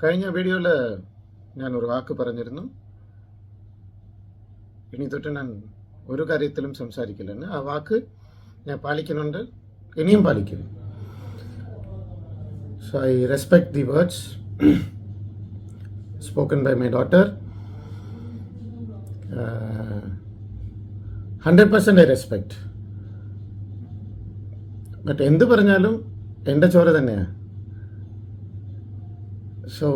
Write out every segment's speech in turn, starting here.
കഴിഞ്ഞ വീഡിയോയിൽ ഞാൻ ഒരു വാക്ക് പറഞ്ഞിരുന്നു. ഇനി തൊട്ട് ഞാൻ ഒരു കാര്യത്തിലും സംസാരിക്കില്ലെന്ന്. ആ വാക്ക് ഞാൻ പാലിക്കുന്നുണ്ട്. ഇനിയും പാലിക്കും. So I respect the words spoken by my daughter hundred percent I respect but എന്ത് പറഞ്ഞാലും എന്റെ ചോര തന്നെയാണ് സോ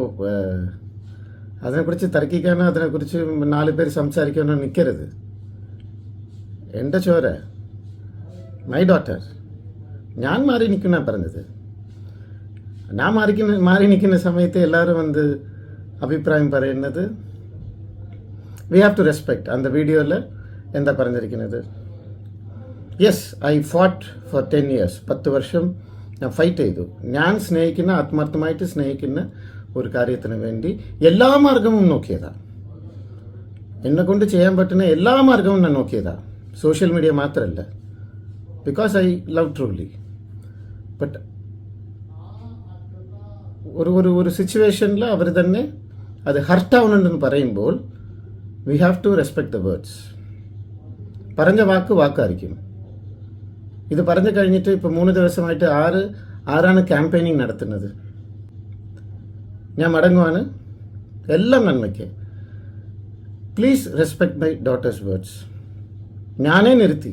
അതിനെക്കുറിച്ച് തർക്കിക്കാനോ അതിനെക്കുറിച്ച് നാല് പേര് സംസാരിക്കാനോ നിൽക്കരുത് എന്റെ ചോര മൈ ഡോട്ടർ ഞാൻ മാറി നിൽക്കുന്ന പറഞ്ഞത്. ഞാൻ മാറിക്കുന്ന മാറി നിൽക്കുന്ന സമയത്ത് എല്ലാവരും വന്ന് അഭിപ്രായം പറയുന്നത്? വി ഹാവ് ടു റെസ്പെക്ട് അന്ത വീഡിയോയിൽ എന്താ പറഞ്ഞിരിക്കുന്നത്? Yes I fought for ten years പത്ത് വർഷം ഞാൻ ഫൈറ്റ് ചെയ്തു. ഞാൻ സ്നേഹിക്കുന്ന ആത്മാർത്ഥമായിട്ട് സ്നേഹിക്കുന്ന ഒരു കാര്യത്തിന് വേണ്ടി എല്ലാ മാർഗവും നോക്കിയതാ. എന്നെ കൊണ്ട് ചെയ്യാൻ പറ്റുന്ന എല്ലാ മാർഗവും ഞാൻ നോക്കിയതാ. സോഷ്യൽ മീഡിയ മാത്രമല്ല because I love truly but ഒരു ഒരു ഒരു സിറ്റുവേഷനിൽ അവർ തന്നെ അത് ഹർട്ട് ആവുന്നുണ്ടെന്ന് പറയുമ്പോൾ we have to respect the words പറഞ്ഞ വാക്ക് വാക്കായിരിക്കും. ഇത് പറഞ്ഞു കഴിഞ്ഞിട്ട് ഇപ്പോൾ മൂന്ന് ദിവസമായിട്ട് ആറ് ആരാണ് ക്യാമ്പയിനിങ് നടത്തുന്നത്? ഞാൻ മടങ്ങുവാണ്. എല്ലാം നന്മയ്ക്ക്. Please respect my daughter's words ഞാനേ നിർത്തി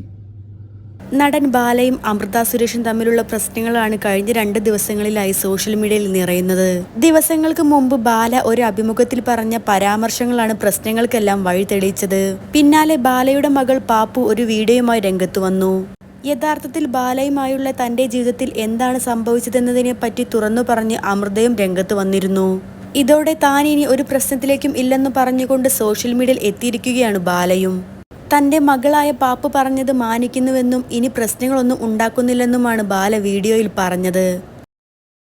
നടൻ ബാലയും അമൃത സുരേഷും തമ്മിലുള്ള പ്രശ്നങ്ങളാണ് കഴിഞ്ഞ രണ്ട് ദിവസങ്ങളിലായി സോഷ്യൽ മീഡിയയിൽ നിറയുന്നത്. ദിവസങ്ങൾക്ക് മുമ്പ് ബാല ഒരു അഭിമുഖത്തിൽ പറഞ്ഞ പരാമർശങ്ങളാണ് പ്രശ്നങ്ങൾക്കെല്ലാം വഴി തെളിയിച്ചത് പിന്നാലെ ബാലയുടെ മകൾ പാപ്പു ഒരു വീഡിയോയുമായി രംഗത്ത് വന്നു. യഥാർത്ഥത്തിൽ ബാലയുമായുള്ള തന്റെ ജീവിതത്തിൽ എന്താണ് സംഭവിച്ചതെന്നതിനെ പറ്റി തുറന്നു പറഞ്ഞ് അമൃതയും രംഗത്ത് വന്നിരുന്നു. ഇതോടെ താൻ ഇനി ഒരു പ്രശ്നത്തിലേക്കും ഇല്ലെന്ന് പറഞ്ഞുകൊണ്ട് സോഷ്യൽ മീഡിയയിൽ എത്തിയിരിക്കുകയാണ് ബാലയും. തന്റെ മകളായ പാപ്പ് പറഞ്ഞത് മാനിക്കുന്നുവെന്നും ഇനി പ്രശ്നങ്ങളൊന്നും ഉണ്ടാക്കുന്നില്ലെന്നുമാണ് ബാല വീഡിയോയിൽ പറഞ്ഞത്.